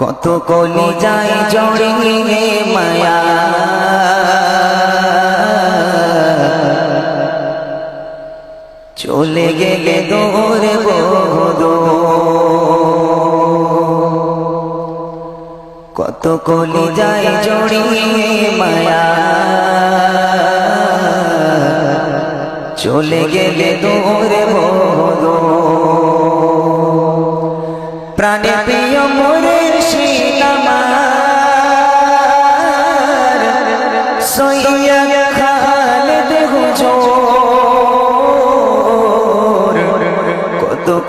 কত কলি যায় জড়িয়ে মায়া। চলে গেলে দৌড়ে বহুদ। কত কলি যায় জড়িয়ে মায়া। চলে গেলে দৌড়ে বহুদ। প্রাণে প্রিয়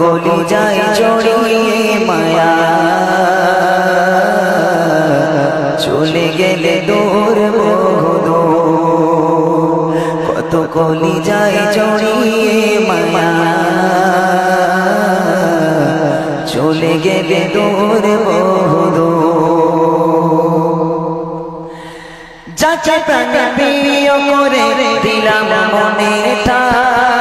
কলি যায় জড়িয়ে মায়া। চলে গেলে দূর বহুদ কত কলি যায় জড়িয়ে মায়া। চলে গেলে দূর বহুদ যাকে প্রাণ প্রিয় করে দিলাম মনে বাবা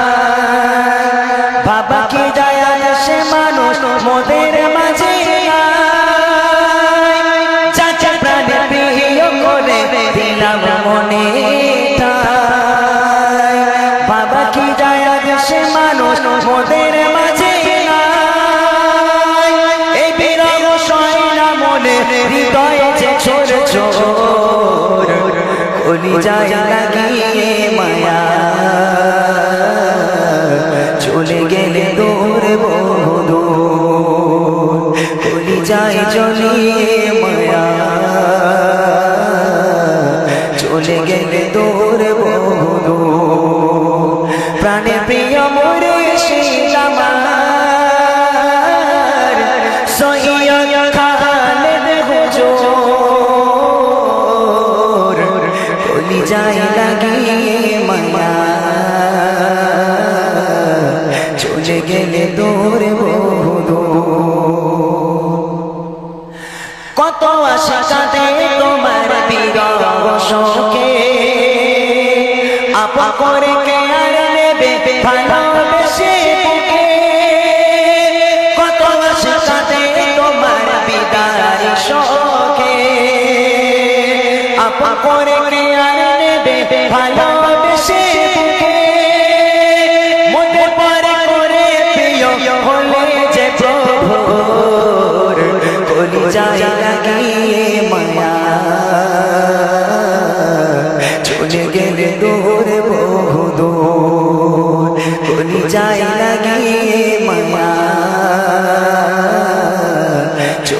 যায় লাগিয়ে মায়া। চলে গেলে দূর বহু কলি যায় চলিয়ে চলে গেলে দূর বহুদ কত আশা তোমার বিরহ শোকে। আপা করে কে কত আপা করে কে নেবে ভালোবেসে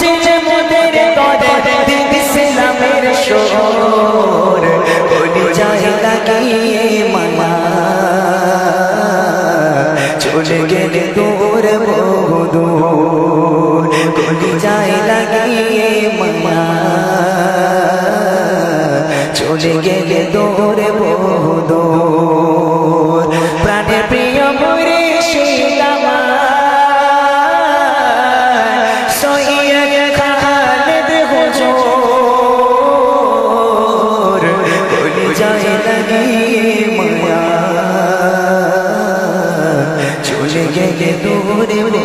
ছিলে মোদের দরে দিদিছিলামের শোর। কলি যায় লাগিয়ে মায়া চলে গেলে দৌড়ে বহুদ প্রাণে প্রিয় মরে চলে গেলে দৌড়ে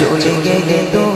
চলে 了